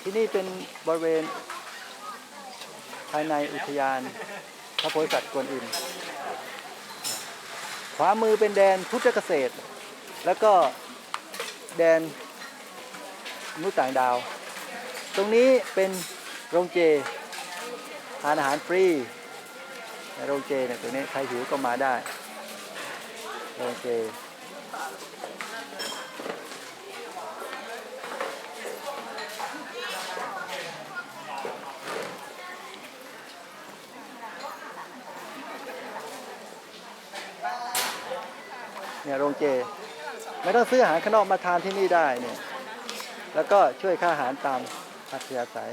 ที่นี่เป็นบริเวณ ภายในอุทยานพระโพธิสัตว์กวนอิมขวามือเป็นแดนพุทธเกษตร แล้วก็แดนมนุษย์ต่างดาว ตรงนี้เป็นโรงเจทานอาหารฟรีโรงเจเนี่ยตรงนี้ใครหิวก็มาได้ โรงเจ เนี่ยโรงเจ ไม่ต้องซื้ออาหารข้างนอกมาทานที่นี่ได้เนี่ยแล้วก็ช่วยค่าอาหารตามอัธยาศัย